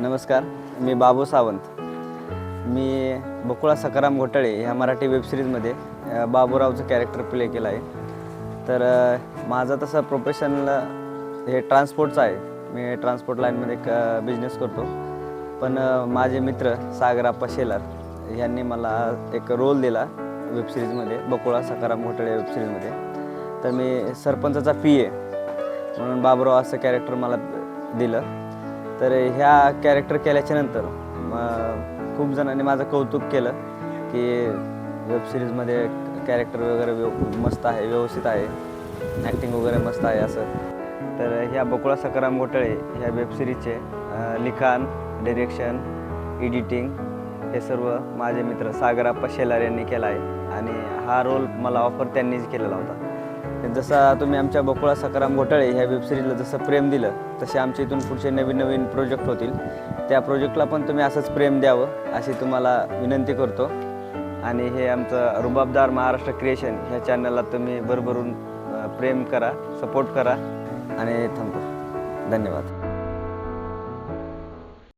नमस्कार मी बाबू सावंत. मी बकुळा सकाराम घोटाळे ह्या मराठी वेबसिरीजमध्ये बाबूरावचं कॅरेक्टर प्ले केलं आहे. तर माझा माझं तसं प्रोफेशनल हे ट्रान्सपोर्टचं आहे. मी ट्रान्सपोर्ट लाईनमध्ये एक बिझनेस करतो. पण माझे मित्र सागराप्पा शेलार यांनी मला एक रोल दिला वेबसिरीजमध्ये बकुळा सकाराम घोटाळे वेबसिरीजमध्ये तर मी सरपंचाचा पी ए म्हणून बाबूराव असं कॅरेक्टर मला दिलं. तर ह्या कॅरेक्टर केल्याच्यानंतर खूप जणांनी माझं कौतुक केलं की वेबसिरीजमध्ये कॅरेक्टर वगैरे व्यव मस्त आहे व्यवस्थित आहे ॲक्टिंग वगैरे मस्त आहे असं. तर ह्या बकुळा सकाराम घोटाळे ह्या वेबसिरीजचे लिखाण डिरेक्शन एडिटिंग हे सर्व माझे मित्र सागराप्पा शेलार यांनी केला आहे. आणि हा रोल मला ऑफर त्यांनीच केलेला होता. जसा तुम्ही आमच्या बकुळा सकाराम घोटाळे ह्या वेबसिरीजला जसं प्रेम दिलं तसे आमच्या इथून पुढचे नवीन नवीन प्रोजेक्ट होतील. त्या प्रोजेक्टला पण तुम्ही असंच प्रेम द्यावं अशी तुम्हाला विनंती करतो. आणि हे आमचं रुबाबदार महाराष्ट्र क्रिएशन ह्या चॅनलला तुम्ही भरभरून प्रेम करा सपोर्ट करा. आणि थांबतो. धन्यवाद.